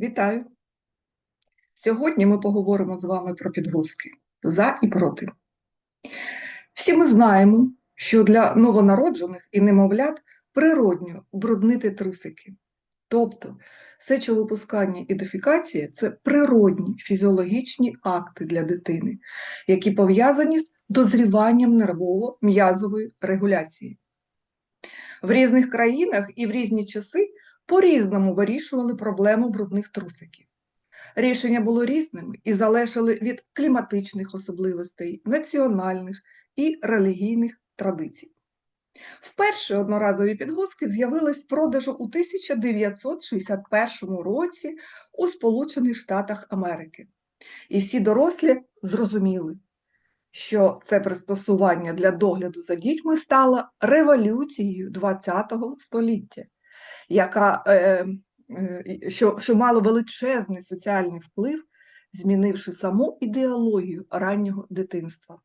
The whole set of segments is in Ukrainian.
Вітаю! Сьогодні ми поговоримо з вами про підгузки за і проти. Всі ми знаємо, що для новонароджених і немовлят природньо бруднити трусики. Тобто сечовипускання і дефікація – це природні фізіологічні акти для дитини, які пов'язані з дозріванням нервово-м'язової регуляції. В різних країнах і в різні часи по-різному вирішували проблему брудних трусиків. Рішення було різними і залежали від кліматичних особливостей, національних і релігійних традицій. Вперше одноразові підгузки з'явились в продажу у 1961 році у Сполучених Штатах Америки. І всі дорослі зрозуміли, що це пристосування для догляду за дітьми стало революцією ХХ століття, яка, е, е, що, що мало величезний соціальний вплив, змінивши саму ідеологію раннього дитинства.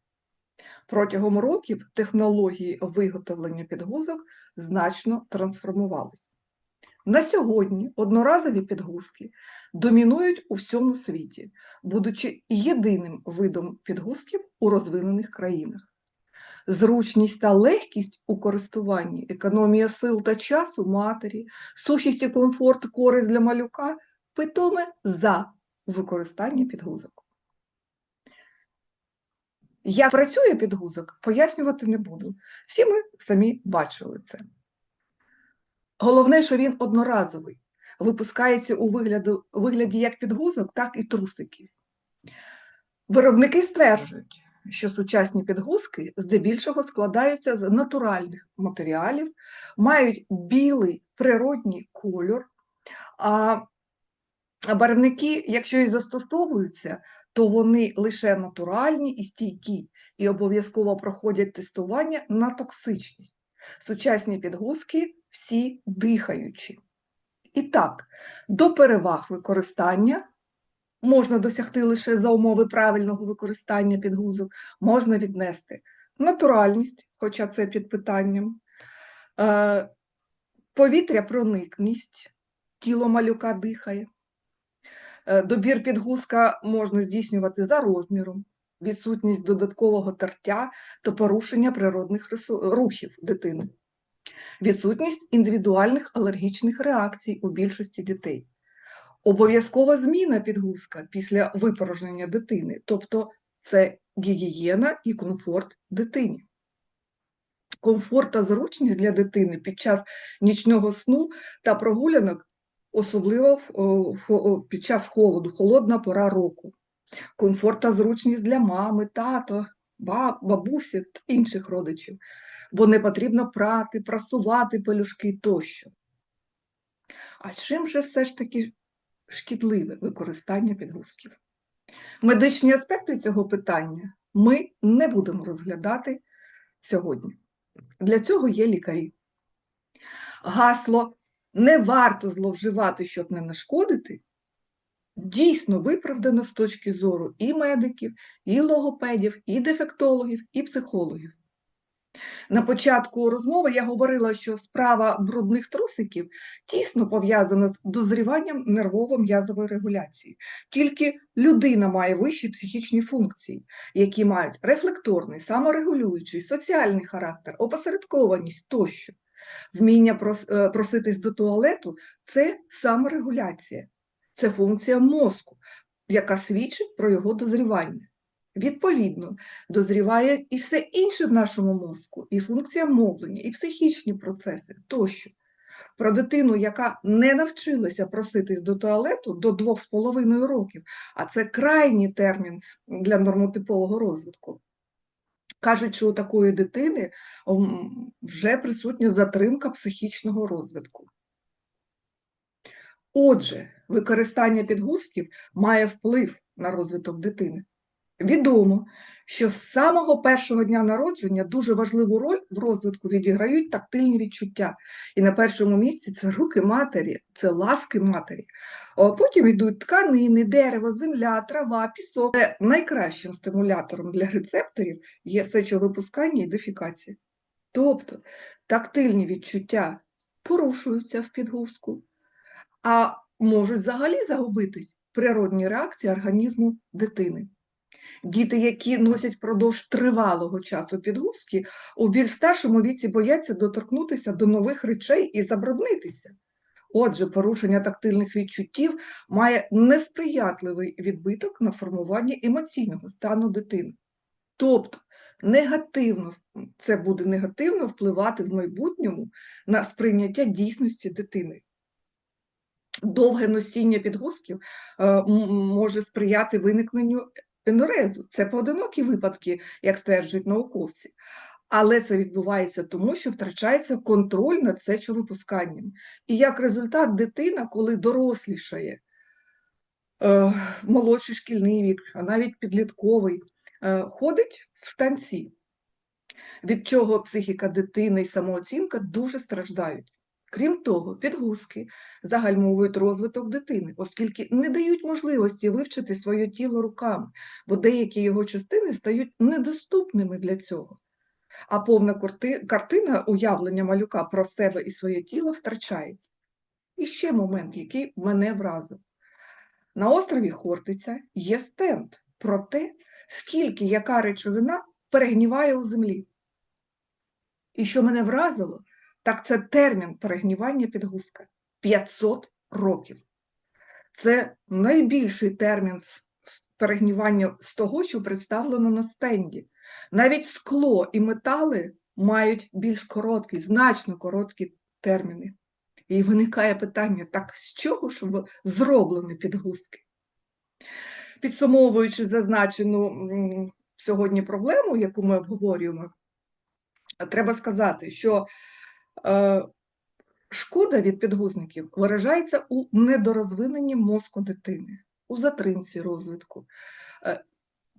Протягом років технології виготовлення підгузок значно трансформувалися. На сьогодні одноразові підгузки домінують у всьому світі, будучи єдиним видом підгузків у розвинених країнах. Зручність та легкість у користуванні, економія сил та часу матері, сухість і комфорт, користь для малюка питоме за використання підгузок. Як працює підгузок, пояснювати не буду. Всі ми самі бачили це. Головне, що він одноразовий, випускається у вигляду, вигляді як підгузок, так і трусиків. Виробники стверджують, що сучасні підгузки здебільшого складаються з натуральних матеріалів, мають білий природній кольор, а барвники, якщо і застосовуються, то вони лише натуральні і стійкі, і обов'язково проходять тестування на токсичність. Сучасні підгузки всі дихаючі. І так, до переваг використання можна досягти лише за умови правильного використання підгузок, можна віднести натуральність, хоча це під питанням, е, повітря проникність, тіло малюка дихає. Е, Добір підгузка можна здійснювати за розміром, відсутність додаткового тертя та порушення природних рухів дитини, відсутність індивідуальних алергічних реакцій у більшості дітей, обов'язкова зміна підгузка після випорожнення дитини, тобто це гігієна і комфорт дитині. Комфорт та зручність для дитини під час нічного сну та прогулянок особливо під час холоду, холодна пора року. Комфорт та зручність для мами, тато, бабусі та інших родичів, бо не потрібно прати, прасувати пелюшки тощо. А чим же все ж таки шкідливе використання підгузків? Медичні аспекти цього питання ми не будемо розглядати сьогодні. Для цього є лікарі. Гасло не варто зловживати, щоб не нашкодити, дійсно виправдано з точки зору і медиків, і логопедів, і дефектологів, і психологів. На початку розмови я говорила, що справа брудних трусиків тісно пов'язана з дозріванням нервово-м'язової регуляції. Тільки людина має вищі психічні функції, які мають рефлекторний, саморегулюючий, соціальний характер, опосередкованість тощо. Вміння е, проситись до туалету це саморегуляція, це функція мозку, яка свідчить про його дозрівання. Відповідно, дозріває і все інше в нашому мозку, і функція мовлення, і психічні процеси тощо. Про дитину, яка не навчилася проситись до туалету до 2,5 років, а це крайній термін для нормотипового розвитку. Кажуть, що у такої дитини вже присутня затримка психічного розвитку. Отже, використання підгузків має вплив на розвиток дитини. Відомо, що з самого першого дня народження дуже важливу роль в розвитку відіграють тактильні відчуття. І на першому місці це руки матері, це ласки матері. Потім йдуть тканини, дерево, земля, трава, пісок. Але найкращим стимулятором для рецепторів є сечовипускання і дефікація. Тобто тактильні відчуття порушуються в підгузку, а можуть взагалі загубитись природні реакції організму дитини. Діти, які носять впродовж тривалого часу підгузки, у більш старшому віці бояться доторкнутися до нових речей і забруднитися. Отже, порушення тактильних відчуттів має несприятливий відбиток на формування емоційного стану дитини. Тобто негативно, це буде негативно впливати в майбутньому на сприйняття дійсності дитини. Довге носіння підгузків е, може сприяти виникненню енорезу. Це поодинокі випадки, як стверджують науковці. Але це відбувається тому, що втрачається контроль над сечовипусканням. І як результат, дитина, коли дорослішає, е, молодший шкільний вік, а навіть підлітковий, е, ходить в штанці, від чого психіка дитини і самооцінка дуже страждають. Крім того, підгузки загальмовують розвиток дитини, оскільки не дають можливості вивчити своє тіло руками, бо деякі його частини стають недоступними для цього. А повна картина уявлення малюка про себе і своє тіло втрачається. І ще момент, який мене вразив. На острові Хортиця є стенд про те, скільки яка речовина перегніває у землі. І що мене вразило, так це термін перегнівання підгузка 500 років. Це найбільший термін перегнівання з того, що представлено на стенді. Навіть скло і метали мають більш короткі, значно короткі терміни. І виникає питання: так з чого ж зроблені підгузки? Підсумовуючи зазначену сьогодні проблему, яку ми обговорюємо, треба сказати, що шкода від підгузників виражається у недорозвиненні мозку дитини, у затримці розвитку. Е,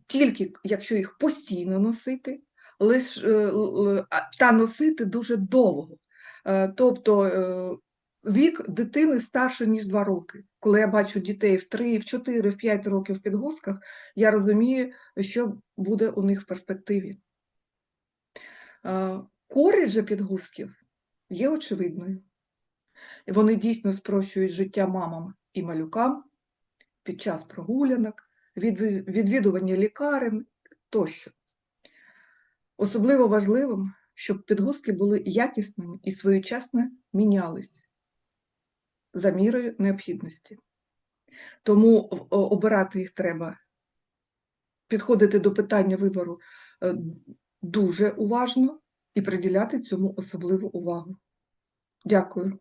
Тільки якщо їх постійно носити, е, та носити дуже довго. Е, Тобто е, вік дитини старше, ніж 2 роки. Коли я бачу дітей в 3, в 4, в 5 років в підгузках, я розумію, що буде у них в перспективі. Е, Користь же підгузків є очевидною. Вони дійсно спрощують життя мамам і малюкам під час прогулянок, відвідування лікарень тощо. Особливо важливим, щоб підгузки були якісними і своєчасно мінялись за мірою необхідності. Тому о- обирати їх треба, підходити до питання вибору е, дуже уважно і приділяти цьому особливу увагу. Дякую.